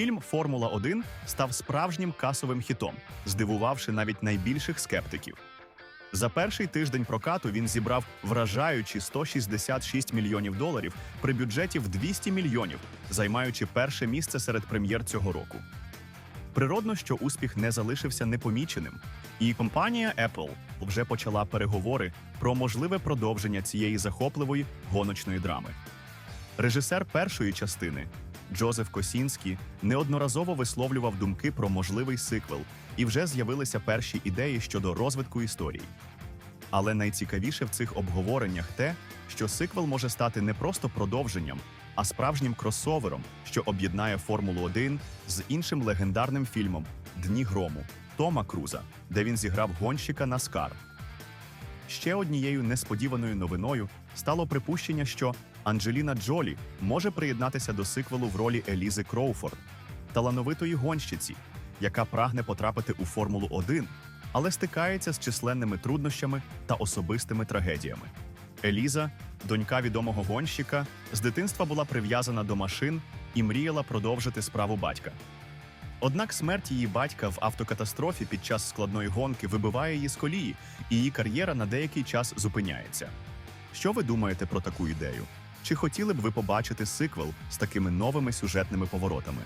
Фільм Формула 1 став справжнім касовим хітом, здивувавши навіть найбільших скептиків. За перший тиждень прокату він зібрав вражаючі 166 мільйонів доларів при бюджеті в 200 мільйонів, займаючи перше місце серед прем'єр цього року. Природно, що успіх не залишився непоміченим, і компанія Apple вже почала переговори про можливе продовження цієї захопливої гоночної драми. Режисер першої частини Джозеф Косінський неодноразово висловлював думки про можливий сиквел, і вже з'явилися перші ідеї щодо розвитку історії. Але найцікавіше в цих обговореннях те, що сиквел може стати не просто продовженням, а справжнім кросовером, що об'єднає Формулу 1 з іншим легендарним фільмом Дні грому Тома Круза, де він зіграв гонщика Наскар. Ще однією несподіваною новиною стало припущення, що Анджеліна Джолі може приєднатися до сиквелу в ролі Елізи Кроуфорд, талановитої гонщиці, яка прагне потрапити у Формулу 1, але стикається з численними труднощами та особистими трагедіями. Еліза, донька відомого гонщика, з дитинства була прив'язана до машин і мріяла продовжити справу батька. Однак смерть її батька в автокатастрофі під час складної гонки вибиває її з колії, і її кар'єра на деякий час зупиняється. Що ви думаєте про таку ідею? Чи хотіли б ви побачити сиквел з такими новими сюжетними поворотами?